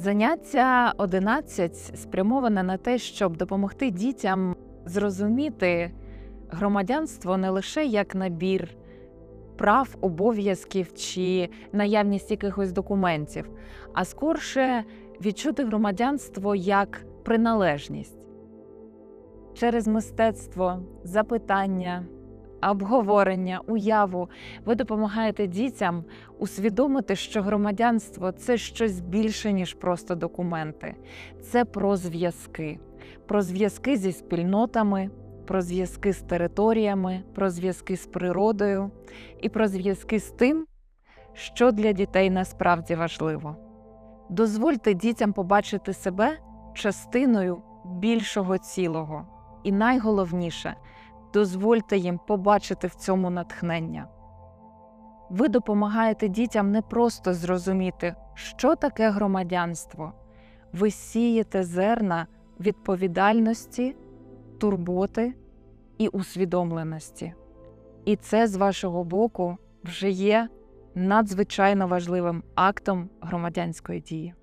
Заняття 11 спрямоване на те, щоб допомогти дітям зрозуміти громадянство не лише як набір прав, обов'язків чи наявність якихось документів, а скорше відчути громадянство як приналежність. Через мистецтво, запитання, обговорення, уяву ви допомагаєте дітям усвідомити, що громадянство це щось більше, ніж просто документи. Це про зв'язки, про зв'язки зі спільнотами, про зв'язки з територіями, про зв'язки з природою і про зв'язки з тим, що для дітей насправді важливо. Дозвольте дітям побачити себе частиною більшого цілого. І найголовніше, дозвольте їм побачити в цьому натхнення. Ви допомагаєте дітям не просто зрозуміти, що таке громадянство, ви сієте зерна відповідальності, турботи і усвідомленості. І це з вашого боку вже є надзвичайно важливим актом громадянської дії.